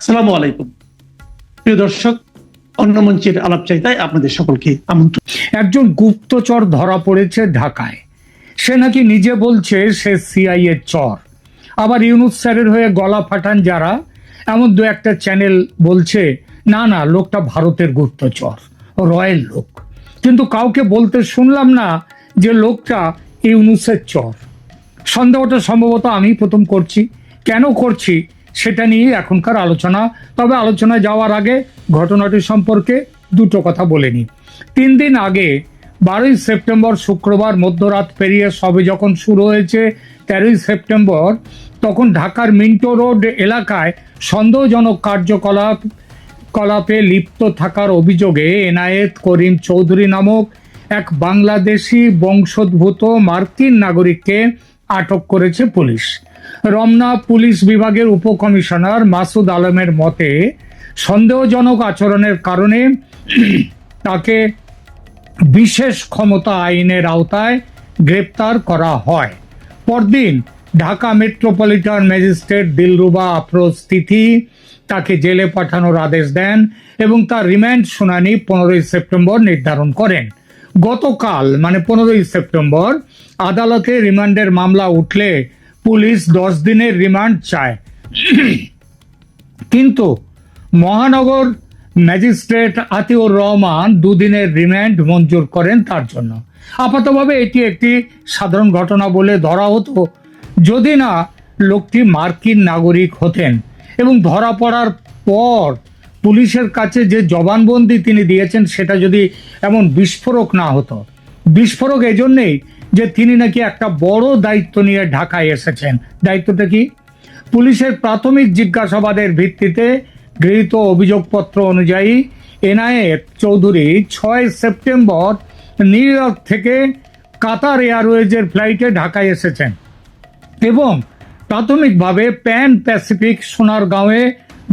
আসসালামু আলাইকুম। প্রিয় দর্শক, অন্য মঞ্চের আলাপচারিতায় আপনাদের সকলকে আমন্ত্রণ। একজন গুপ্তচর ধরা পড়েছে ঢাকায়। সে নাকি নিজে বলছে সে সিআই এর চর। আবার ইউনুস স্যারের হয়ে গলা ফাটান যারা, এমন দু একটা চ্যানেল বলছে, না না, লোকটা ভারতের গুপ্তচর, রয়্যাল লোক। কিন্তু কাউকে বলতে শুনলাম না যে লোকটা ইউনুসের চর। সন্দেহটা সম্ভবত আমি প্রথম করছি। কেন করছি? সেটা নিয়ে এখনকার আলোচনা। তবে আলোচনায় যাওয়ার আগে ঘটনাটি সম্পর্কে দুটো কথা বলে নিই। তিন দিন আগে বারোই সেপ্টেম্বর শুক্রবার মধ্যরাত পেরিয়ে সবে যখন শুরু হয়েছে তেরোই সেপ্টেম্বর, তখন ঢাকার মিন্টো রোড এলাকায় সন্দেহজনক কার্যকলাপ, কলাপে লিপ্ত থাকার অভিযোগে এনায়েত করিম চৌধুরী নামক এক বাংলাদেশি বংশোদ্ভূত মার্কিন নাগরিককে আটক করেছে পুলিশ। রমনা পুলিশ বিভাগের উপকমিশনার মাসুদ আলমের মতে, সন্দেহজনক আচরণের কারণে তাকে বিশেষ ক্ষমতা আইনের আওতায় গ্রেপ্তার করা হয়। পরদিন ঢাকা মেট্রোপলিটন ম্যাজিস্ট্রেট দিলরুবা আফরোজ তিথি তাকে জেলে পাঠানোর আদেশ দেন এবং তার রিমান্ড শুনানি পনেরোই সেপ্টেম্বর নির্ধারণ করেন। গতকাল মানে পনেরোই সেপ্টেম্বর, আদালতে রিমান্ডের মামলা উঠলে পুলিশ দশ দিনের রিমান্ড চায়। কিন্তু মহানগর ম্যাজিস্ট্রেট আতিউর রহমান দুদিনের রিমান্ড মঞ্জুর করেন তার জন্য। আপাতভাবে এটি একটি সাধারণ ঘটনা বলে ধরা হতো। যদি না, লোকটি মার্কিন নাগরিক হতেন এবং ধরা পড়ার পর পুলিশের কাছে যে জবানবন্দি তিনি দিয়েছেন সেটা যদি এমন বিস্ফোরক না হতো। বিস্ফোরক এজন্যেই যে তিনি নাকি একটা বড় দায়িত্ব নিয়ে ঢাকায় এসেছেন। দায়িত্বটা কি? পুলিশের প্রাথমিক জিজ্ঞাসাবাদের ভিত্তিতে গৃহীত অভিযোগপত্র অনুযায়ী এনআইএফ চৌধুরী ছয় সেপ্টেম্বর নিউ ইয়র্ক থেকে কাতার এয়ারওয়েজের ফ্লাইটে ঢাকায় এসেছেন এবং প্রাথমিকভাবে প্যান প্যাসিফিক সোনারগাঁওয়ে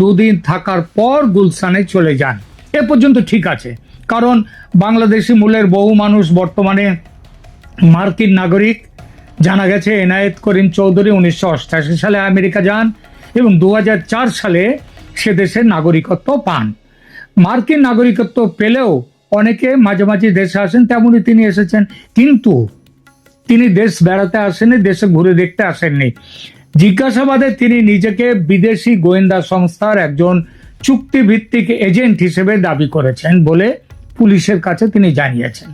দুদিন থাকার পর গুলশানে চলে যান। এ পর্যন্ত ঠিক আছে, কারণ বাংলাদেশি মূলের বহু মানুষ বর্তমানে মার্কিন নাগরিক জানা গেছে এনায়েত করিম চৌধুরী উনিশশো অষ্টাশি সালে আমেরিকা যান এবং দু হাজার চার সালে সে দেশের নাগরিকত্ব পান। মার্কিন নাগরিকত্ব পেলেও অনেকে মাঝে মাঝে দেশে আসেন তেমনই তিনি এসেছেন। কিন্তু তিনি দেশ বেড়াতে আসেননি, দেশে ঘুরে দেখতে আসেননি। জিজ্ঞাসাবাদে তিনি নিজেকে বিদেশি গোয়েন্দা সংস্থার একজন চুক্তিভিত্তিক এজেন্ট হিসেবে দাবি করেছেন বলে পুলিশের কাছে তিনি জানিয়েছেন।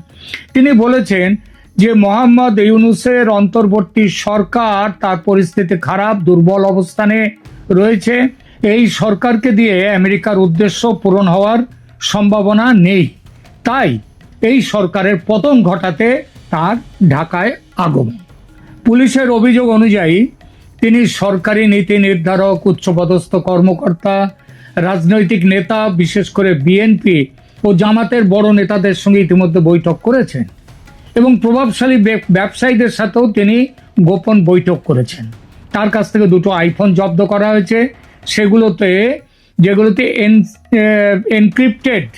তিনি বলেছেন যে মোহাম্মদ ইউনুসের অন্তর্বর্তী সরকার, তার পরিস্থিতি খারাপ, দুর্বল অবস্থানে রয়েছে। এই সরকারকে দিয়ে আমেরিকার উদ্দেশ্য পূরণ হওয়ার সম্ভাবনা নেই। তাই এই সরকারের পতন ঘটাতে তার ঢাকায় আগমন। পুলিশের অভিযোগ অনুযায়ী, তিনি সরকারি নীতি নির্ধারক, উচ্চপদস্থ কর্মকর্তা, রাজনৈতিক নেতা, বিশেষ করে বিএনপি ও জামাতের বড় নেতাদের সঙ্গে ইতিমধ্যে বৈঠক করেছেন। এবং প্রভাবশালী ব্যব- ব্যবসায়ীদের সাথেও তিনি গোপন বৈঠক করেছেন। তার কাছ থেকে দুটো আইফোন জব্দ করা হয়েছে। সেগুলোতে, যেগুলোতে এন এনক্রিপ্টেড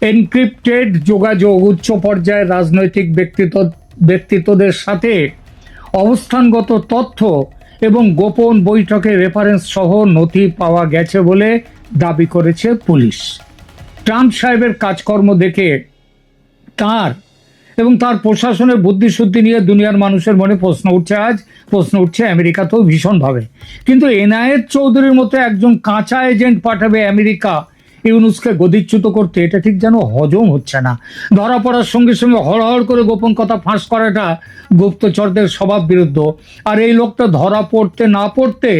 এনক্রিপ্টেড যোগাযোগ উচ্চ পর্যায়ের রাজনৈতিক ব্যক্তিত্ব, ব্যক্তিত্বদের সাথে অবস্থানগত তথ্য এবং গোপন বৈঠকে রেফারেন্স সহ নথি পাওয়া গেছে বলে দাবি করেছে পুলিশ। ট্রাম্প সাহেবের কাজকর্ম দেখে তার এবং তার প্রশাসনের বুদ্ধিশুদ্ধি নিয়ে দুনিয়ার মানুষের মনে প্রশ্ন উঠছে আজ, প্রশ্ন উঠছে আমেরিকাতেও ভীষণভাবে। কিন্তু এনায়েত চৌধুরীর মতো একজন কাঁচা এজেন্ট পাঠাবে আমেরিকা ইউনুসকে গদিচ্যুত করতে, এটা ঠিক যেন হজম হচ্ছে না। ধরা পড়ার সঙ্গে সঙ্গে হড়হড় করে গোপন কথা ফাঁস করাটা গুপ্তচরদের স্বভাব বিরুদ্ধ। আর এই লোকটা ধরা পড়তে না পড়তে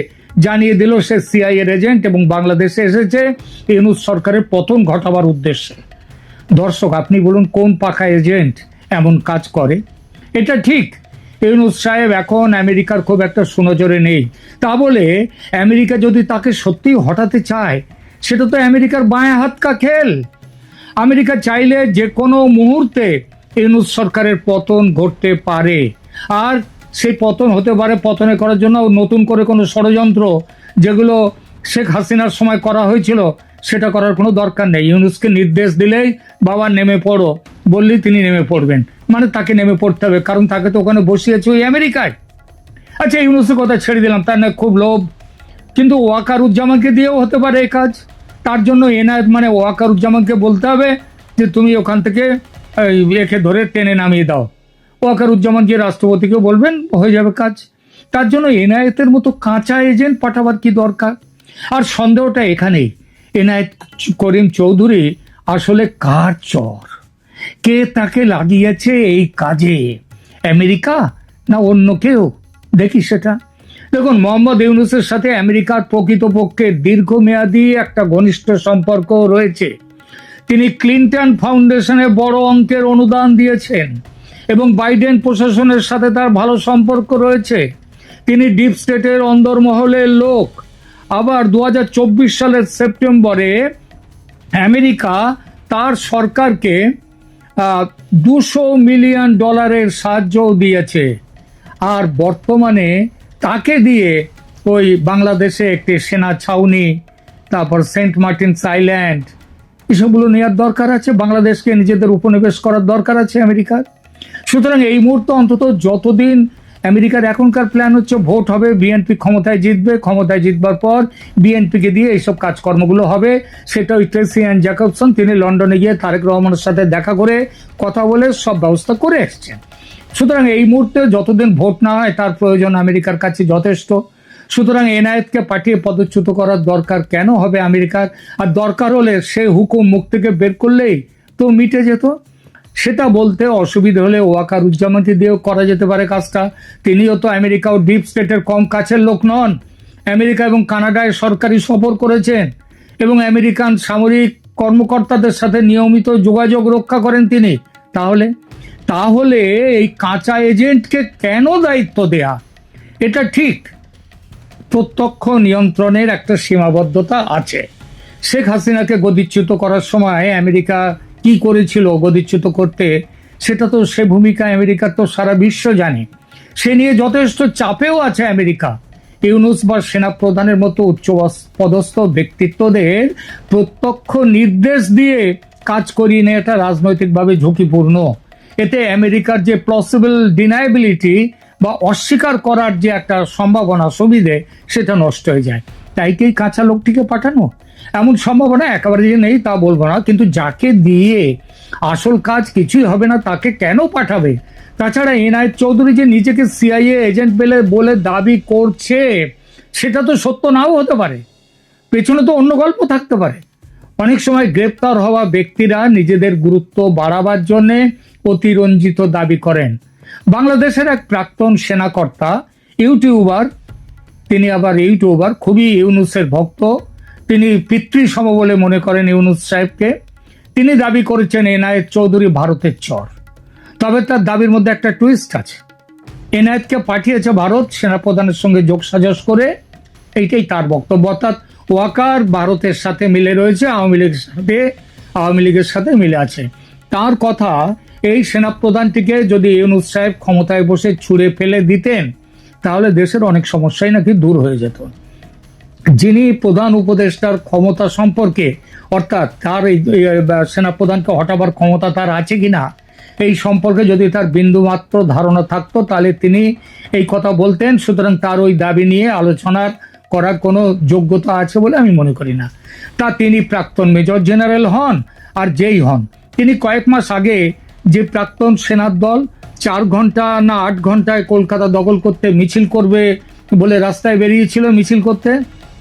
জানিয়ে দিল সে সিআই এর এজেন্ট এবং বাংলাদেশে এসেছে ইউনুস সরকারের পতন ঘটাবার উদ্দেশ্যে। দর্শক, আপনি বলুন কোন পাখা এজেন্ট এমন কাজ করে। এটা ঠিক। ইউনুস সাহেব এখন আমেরিকার খুব একটা সুনজরে নেই। তা বলে আমেরিকা যদি তাকে সত্যিই হটাতে চায়, সেটা তো আমেরিকার বাঁয়া হাত কা খেল। আমেরিকা চাইলে যে কোনো মুহূর্তে ইউনুস সরকারের পতন ঘটতে পারে। আর সেই পতন হতে পারে পতনে করার জন্য নতুন করে কোনো ষড়যন্ত্র যেগুলো শেখ হাসিনার সময় করা হয়েছিল, সেটা করার কোনো দরকার নেই। ইউনুসকে নির্দেশ দিলেই বাবা নেমে পড়ো। বললেই তিনি নেমে পড়বেন। মানে তাকে নেমে পড়তে হবে, কারণ তাকে তো ওখানে বসিয়েছে ওই আমেরিকায়। আচ্ছা ইউনুসের কথা ছেড়ে দিলাম, তার না খুব লোভ। কিন্তু ওয়াকারুজ্জামানকে দিয়েও হতে পারে এই কাজ। তার জন্য এনায়েত মানে ওয়াকারুজ্জামানকে বলতে হবে যে, তুমি ওখান থেকে একে ধরে টেনে নামিয়ে দাও। ওয়াকারুজ্জামান যে রাষ্ট্রপতিকে বলবেন, হয়ে যাবে কাজ। তার জন্য এনায়েতের মতো কাঁচা এজেন্ট পাঠাবার কি দরকার? আর সন্দেহটা এখানেই। এনায়েত করিম চৌধুরী আসলে কার চর? কে তাকে লাগিয়েছে এই কাজে? আমেরিকা না অন্য কেউ? দেখি সেটা। দেখুন, মোহাম্মদ ইউনুসের সাথে আমেরিকার প্রকৃতপক্ষে দীর্ঘমেয়াদী একটা ঘনিষ্ঠ সম্পর্ক রয়েছে। তিনি ক্লিন্টন ফাউন্ডেশনে বড় অঙ্কের অনুদান দিয়েছেন এবং বাইডেন প্রশাসনের সাথে তার ভালো সম্পর্ক রয়েছে। তিনি ডিপ স্টেটের অন্দরমহলের লোক। আবার দু হাজার চব্বিশ সালের সেপ্টেম্বরে আমেরিকা তার সরকারকে দুশো মিলিয়ন ডলারের সাহায্যও দিয়েছে। আর বর্তমানে তাকে দিয়ে ওই বাংলাদেশে একটি সেনা ছাউনি, তারপর সেন্ট মার্টিন আইল্যান্ড, এসবগুলো নেওয়ার দরকার আছে, বাংলাদেশকে নিজেদের উপনিবেশ করার দরকার আছে আমেরিকার। সুতরাং এই মুহূর্তে অন্তত যতদিন আমেরিকার এখনকার প্ল্যান হচ্ছে ভোট হবে বিএনপি ক্ষমতায় জিতবে। ক্ষমতায় জিতবার পর বিএনপিকে দিয়ে এইসব কাজকর্মগুলো হবে। সেটা ওই ট্রেসি অ্যান্ড জ্যাকবসন তিনি লন্ডনে গিয়ে তারেক রহমানের সাথে দেখা করে কথা বলে সব ব্যবস্থা করে এসছেন। সুতরাং এই মুহূর্তে যতদিন ভোট না হয়, তার প্রয়োজন আমেরিকার কাছে যথেষ্ট। সুতরাং এনায়েতকে পাঠিয়ে পদচ্যুত করার দরকার কেন হবে আমেরিকার? আর দরকার হলে সে হুকুম মুখ থেকে বের করলেই তো মিটে যেত। সেটা বলতে অসুবিধা হলে ওয়াকারুজ্জামানকে দিয়েও করা যেতে পারে কাজটা। তিনিও তো আমেরিকা ও ডিপ স্টেটের কম কাছের লোক নন। আমেরিকা এবং কানাডায় সরকারি সফর করেছেন এবং আমেরিকান সামরিক কর্মকর্তাদের সাথে নিয়মিত যোগাযোগ রক্ষা করেন তিনি। তাহলে? তাহলে এই কাঁচা এজেন্টকে কেন দায়িত্ব দেয়া? এটা ঠিক। প্রত্যক্ষ নিয়ন্ত্রণের একটা সীমাবদ্ধতা আছে। শেখ হাসিনাকে গদিচ্যুত করার সময় আমেরিকা কি করেছিল গদিচ্যুত করতে, সেটা তো সে ভূমিকা আমেরিকার তো সারা বিশ্ব জানে। সে নিয়ে যথেষ্ট চাপেও আছে আমেরিকা। ইউনুস বা সেনাপ্রধানের মতো উচ্চ পদস্থ ব্যক্তিত্বদের প্রত্যক্ষ নির্দেশ দিয়ে কাজ করিয়ে নেওয়াটা রাজনৈতিকভাবে ঝুঁকিপূর্ণ। এতে আমেরিকার যে পসিবল ডিনাইবিলিটি বা অস্বীকার করার যে একটা সম্ভাবনা সুবিধে, সেটা নষ্ট হয়ে যায়। তাই কি এই কাঁচা লোকটিকে পাঠানো? এমন সম্ভাবনা একেবারে যে নেই তা বলব না, কিন্তু যাকে দিয়ে আসল কাজ কিছুই হবে না, তাকে কেন পাঠাবে? তাছাড়া এনআই চৌধুরী যে নিজেকে সিআইএ এজেন্ট পেলে বলে দাবি করছে, সেটা তো সত্য নাও হতে পারে। পেছনে তো অন্য গল্প থাকতে পারে। অনেক সময় গ্রেপ্তার হওয়া ব্যক্তিরা নিজেদের গুরুত্ব বাড়াবার জন্যে অতিরঞ্জিত দাবি করেন। বাংলাদেশের এক প্রাক্তন সেনাকর্তা, ইউটিউবার তিনি আবার ইউটিউবার, খুবই ইউনুসের ভক্ত। তিনি পিতৃসম বলে মনে করেন ইউনুস সাহেবকে। তিনি দাবি করেছেন, এনায়েত চৌধুরী ভারতের চর। তবে তার দাবির মধ্যে একটা টুইস্ট আছে। এনায়েতকে পাঠিয়েছে ভারত, সেনাপ্রধানের সঙ্গে যোগসাজশ করে। এইটাই তার বক্তব্য। অর্থাৎ ওয়াকার ভারতের সাথে মিলে রয়েছে, আওয়ামী লীগের সাথে, আওয়ামী লীগের সাথে মিলে আছে। তার কথা, এই সেনাপ্রধানটিকে যদি ইউনুস সাহেব ক্ষমতায় বসে ছুঁড়ে ফেলে দিতেন তাহলে দেশের অনেক সমস্যাই নাকি দূর হয়ে যেত। যিনি প্রধান উপদেষ্টার ক্ষমতা সম্পর্কে, অর্থাৎ তার এই সেনাপ্রধানকে হটাবার ক্ষমতা তার আছে কি না এই সম্পর্কে যদি তার বিন্দুমাত্র ধারণা থাকতো, তাহলে তিনি এই কথা বলতেন। সুতরাং তার ওই দাবি নিয়ে আলোচনার করার কোনো যোগ্যতা আছে বলে আমি মনে করি না। তা তিনি প্রাক্তন মেজর জেনারেল হন আর যেই হন। তিনি কয়েক মাস আগে যে প্রাক্তন সেনার দল চার ঘণ্টা না আট ঘন্টায় কলকাতা দখল করতে মিছিল করবে বলে রাস্তায় বেরিয়েছিল মিছিল করতে,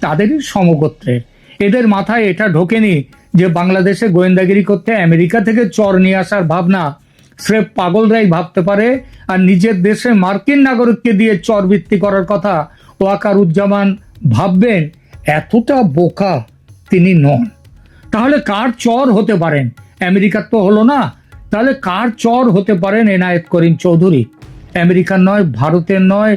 তাদেরই সমগোত্রের। এদের মাথায় এটা ঢোকেনি যে বাংলাদেশে গোয়েন্দাগিরি করতে আমেরিকা থেকে চর নিয়ে আসার ভাবনা। স্রেফ পাগলরাই ভাবতে পারে আর নিজের দেশে মার্কিন নাগরিককে দিয়ে চর ভিত্তি করার কথা ওয়াকারুজ্জামান ভাববেন, এতটা বোকা তিনি নন। তাহলে কার চর হতে পারেন? আমেরিকার তো হলো না তাহলে কার চর হতে পারেন এনায়েত করিম চৌধুরী? আমেরিকার নয়, ভারতের নয়,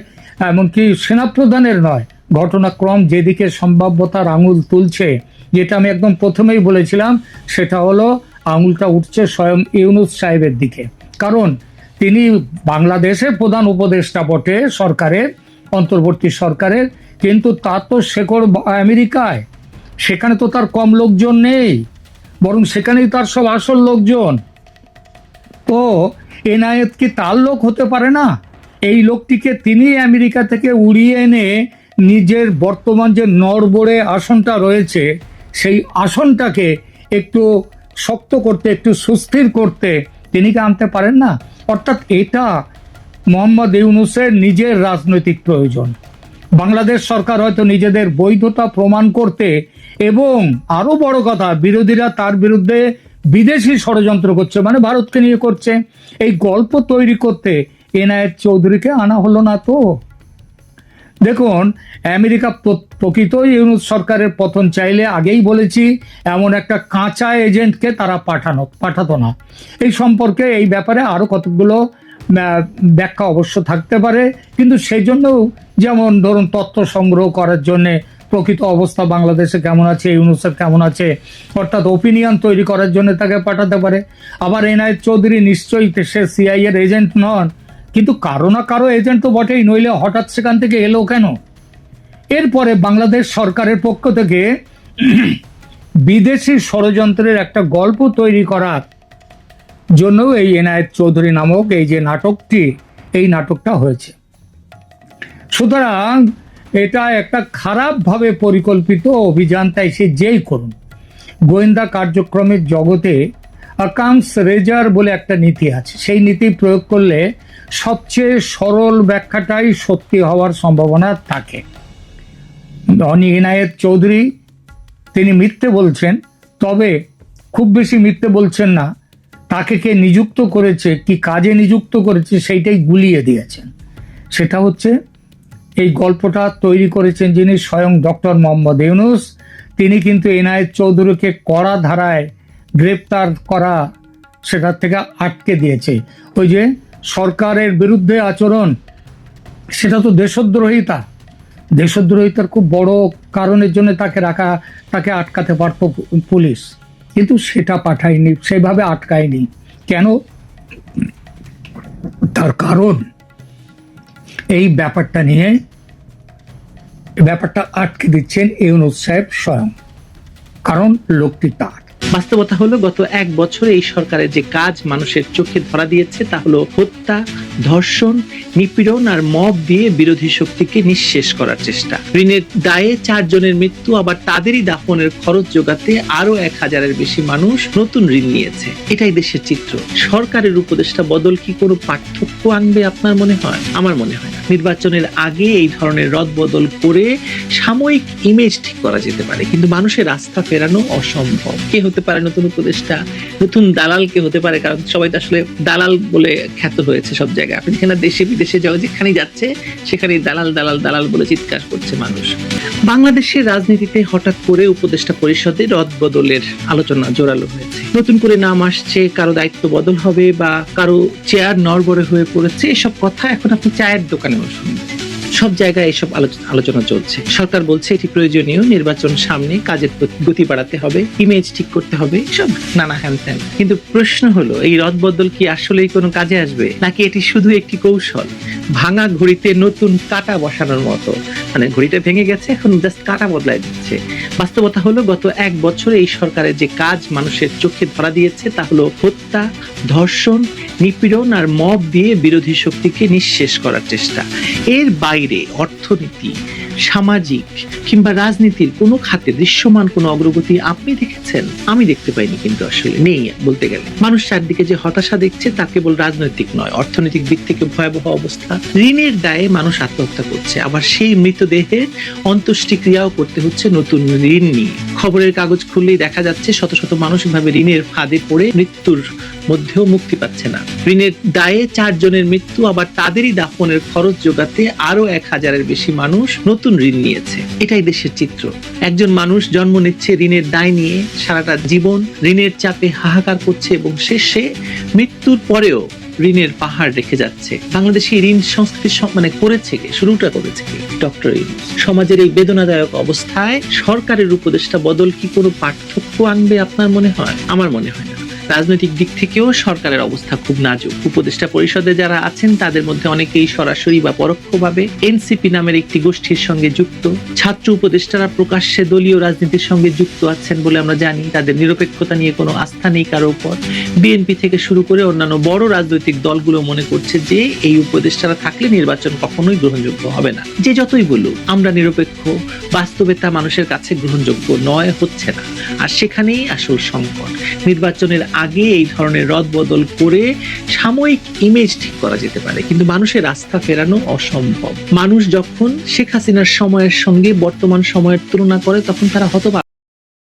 এমনকি সেনাপ্রধানের নয়। ঘটনাক্রম যেদিকে সম্ভাব্যতার আঙুল তুলছে, যেটা আমি একদম প্রথমেই বলেছিলাম, সেটা হলো আঙুলটা উঠছে স্বয়ং ইউনুস সাহেবের দিকে। কারণ তিনি বাংলাদেশের প্রধান উপদেষ্টা বটে সরকারের, অন্তর্বর্তী সরকারের, কিন্তু তার তো শেকড় আমেরিকায়। সেখানে তো তার কম লোকজন নেই, বরং সেখানেই তার সব আসল লোকজন। তো এনায়েত কি তার লোক হতে পারে না? এই লোকটিকে তিনি আমেরিকা থেকে উড়িয়ে এনে নিজের বর্তমান যে নড়বড়ে আসনটা রয়েছে, সেই আসনটাকে একটু শক্ত করতে, একটু সুস্থির করতে তিনি কি আনতে পারেন না? অর্থাৎ এটা মোহাম্মদ ইউনুসের নিজের রাজনৈতিক প্রয়োজন। বাংলাদেশ সরকার হয়তো নিজেদের বৈধতা প্রমাণ করতে এবং আরও বড় কথা, বিরোধীরা তার বিরুদ্ধে বিদেশি ষড়যন্ত্র করছে মানে ভারতকে নিয়ে করছে। এই গল্প তৈরি করতে এনায়েত চৌধুরীকে আনা হলো না তো। দেখুন, আমেরিকা প্র- প্রকৃতই ইউনুস সরকারের পতন চাইলে আগেই বলেছি, এমন একটা কাঁচা এজেন্টকে তারা পাঠানো, পাঠাতো না। এই সম্পর্কে এই ব্যাপারে আরও কতগুলো ব্যাখ্যা অবশ্য থাকতে পারে। কিন্তু সেই জন্যও যেমন ধরুন তথ্য সংগ্রহ করার জন্যে প্রকৃত অবস্থা বাংলাদেশে কেমন আছে, ইউনুসের কেমন আছে? অর্থাৎ ওপিনিয়ন তৈরি করার জন্য তাকে পাঠাতে পারে। আবার এনআইএ চৌধুরী নিশ্চয়ই সে সিআই এর এজেন্ট নন। কিন্তু কারও না কারও এজেন্ট তো বটেই, নইলে হঠাৎ সেখান থেকে এলো কেন? এরপরে বাংলাদেশ সরকারের পক্ষ থেকে বিদেশি ষড়যন্ত্রের একটা গল্প তৈরি করার জন্য এই এনায়েত চৌধুরী নামক এই যে নাটকটি, এই নাটকটা হয়েছে। সুতরাং এটা একটা খারাপভাবে পরিকল্পিত অভিযান, তাই সে যেই করুন। গোয়েন্দা কার্যক্রমের জগতে আকাংস রেজার বলে একটা নীতি আছে। সেই নীতি প্রয়োগ করলে সবচেয়ে সরল ব্যাখ্যাটাই সত্যি হওয়ার সম্ভাবনা থাকে। অনি ইনায়েত চৌধুরী, তিনি মিথ্যে বলছেন, তবে খুব বেশি মিথ্যে বলছেন না। তাকে কে নিযুক্ত করেছে, কি কাজে নিযুক্ত করেছে, সেইটাই গুলিয়ে দিয়েছেন। সেটা হচ্ছে এই গল্পটা তৈরি করেছেন যিনি স্বয়ং ডক্টর মোহাম্মদ ইউনুস। তিনি কিন্তু এনায়েত চৌধুরীকে কড়া ধারায় গ্রেপ্তার করা সেটার থেকে আটকে দিয়েছে। ওই যে সরকারের বিরুদ্ধে আচরণ, সেটা তো দেশদ্রোহিতা। দেশদ্রোহিতার খুব বড় কারণের জন্য তাকে রাখা, তাকে আটকাতে পারত পুলিশ। কিন্তু সেটা পাঠায়নি, সেভাবে আটকায়নি। কেন? তার কারণ এই ব্যাপারটা নিয়ে ব্যাপারটা আটকে দিচ্ছেন ইউনুস সাহেব স্বয়ং। কারণ লোকটি তার। বাস্তবতা হলো, গত এক বছরে এই সরকারের যে কাজ মানুষের চোখে ধরা দিয়েছে, তা হলো হত্যা, ধর্ষণ, নিপীড়ন আর মব দিয়ে বিরোধী শক্তিকে নিঃশেষ করার চেষ্টা। ঋণের দায়ে চারজনের মৃত্যু, আবার তাদেরই দাফনের খরচ যোগাতে আরও এক হাজারের বেশি মানুষ নতুন ঋণ নিয়েছে। এটাই দেশের চিত্র। সরকারের উপদেষ্টা বদল কি কোনো পার্থক্য আনবে আপনার মনে হয়? আমার মনে হয় নির্বাচনের আগে এই ধরনের রদ বদল করে সাময়িক ইমেজ ঠিক করা যেতে পারে, কিন্তু মানুষের রাস্তা ফেরানো অসম্ভব। কে হতে পারে নতুন উপদেষ্টা, নতুন দালাল কে হতে পারে, কারণ সবাই তো আসলে দালাল বলে খ্যাত হয়েছে সব জায়গায়। আপনি যেখানে দেশে, বিদেশে যাও যেখানেই যাচ্ছে সেখানে দালাল দালাল দালাল বলে চিৎকার করছে মানুষ। বাংলাদেশের রাজনীতিতে হঠাৎ করে উপদেষ্টা পরিষদে রদ বদলের আলোচনা জোরালো হয়েছে। নতুন করে নাম আসছে, কারও দায়িত্ব বদল হবে বা কারও চেয়ার নড়বড়ে হয়ে পড়েছে, এসব কথা এখন আপনি চায়ের দোকানেও শুনবেন। সব জায়গায় এসব আলোচনা চলছে। সরকার বলছে, এটি প্রয়োজনীয়, নির্বাচন সামনে কাজের গতি বাড়াতে হবে ইমেজ ঠিক করতে হবে, সব নানা হ্যান কিন্তু প্রশ্ন হলো, এই রদবদল কি আসলেই কোনো কাজে আসবে? নাকি এটি শুধু একটি কৌশল, ভাঙা ঘড়িতে নতুন কাটা বসানোর মতো? মানে ঘড়িটা ভেঙে গেছে, এখন জাস্ট কাটা বদলায় দিচ্ছে। বাস্তবতা হলো গত এক বছরে এই সরকারের যে কাজ মানুষের চোখে ধরা দিয়েছে, তা হলো হত্যা, ধর্ষণ, নিপীড়ন আর মব দিয়ে বিরোধী শক্তিকে নিঃশেষ করার চেষ্টা। এর বাইরে অর্থনীতি সামাজিক কিংবা রাজনীতির কোনো খাতে দৃশ্যমান কোনো অগ্রগতি আপনি দেখেছেন? আমি দেখতে পাইনি কিন্তু আসলে। নেই বলতে গেলে। মানুষ চারদিকে যে হতাশা দেখছে তা কেবল রাজনৈতিক নয়, অর্থনৈতিক দিক থেকে ভয়াবহ অবস্থা। ঋণের দায়ে মানুষ আত্মহত্যা করছে। আবার সেই মৃতদেহের অন্ত্যেষ্টিক্রিয়াও করতে হচ্ছে নতুন ঋণ নিয়ে। খবরের কাগজ খুললেই দেখা যাচ্ছে শত শত মানুষ ভাবে ঋণের ফাঁদে পড়ে মৃত্যুর মধ্যেও মুক্তি পাচ্ছে না। ঋণের দায়ে চারজনের মৃত্যু, আবার তাদেরই দাফনের খরচ যোগাতে আরও এক হাজারের বেশি মানুষ নতুন ঋণ নিয়েছে। এটাই দেশের চিত্র। একজন মানুষ জন্ম নিচ্ছে ঋণের দায় নিয়ে সারাটা জীবন ঋণের চাপে হাহাকার করছে এবং শেষে মৃত্যুর পরেও ঋণের পাহাড় রেখে যাচ্ছে। বাংলাদেশে ঋণ সংস্কৃতি মানে করেছে কে? শুরুটা করেছে কে? ডক্টর। সমাজের এই বেদনাদায়ক অবস্থায় সরকারের উপদেষ্টা বদল কি কোনো পার্থক্য আনবে আপনার মনে হয়? আমার মনে হয় না। রাজনৈতিক দিক থেকেও সরকারের অবস্থা খুব নাজুক। উপদেষ্টা পরিষদে যারা আছেন, তাদের মধ্যে অনেকেই সরাসরি বা পরোক্ষভাবে এনসিপি নামের একটি গোষ্ঠীর সঙ্গে যুক্ত। ছাত্র উপদেষ্টারা প্রকাশ্যে দলীয় রাজনীতির সঙ্গে যুক্ত আছেন বলে আমরা জানি। তাদের নিরপেক্ষতা নিয়ে কোনো আস্থা নেই কারও উপর। বিএনপি থেকে শুরু করে অন্যান্য বড় রাজনৈতিক দলগুলো মনে করছে যে, এই উপদেষ্টারা থাকলে নির্বাচন কখনোই গ্রহণযোগ্য হবে না। যে যতই বলুক, আমরা নিরপেক্ষ, বাস্তবে তা মানুষের কাছে গ্রহণযোগ্য নয়, হচ্ছে না। আর সেখানেই আসল সংকট। নির্বাচনের আগে এই ধরনের রদবদল করে সাময়িক ইমেজ ঠিক করা যেতে পারে। কিন্তু মানুষের রাস্তা ফেরানো অসম্ভব। মানুষ যখন শেখ হাসিনার সময়ের সঙ্গে বর্তমান সময়ের তুলনা করে, তখন তারা হতবাক।